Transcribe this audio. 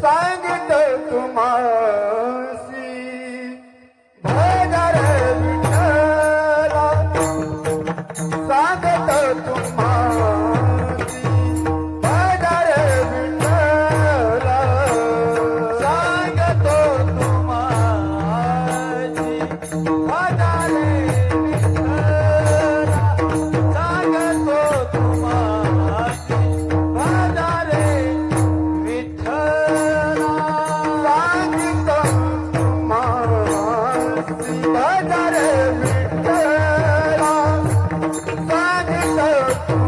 ಸಾಯ দেখো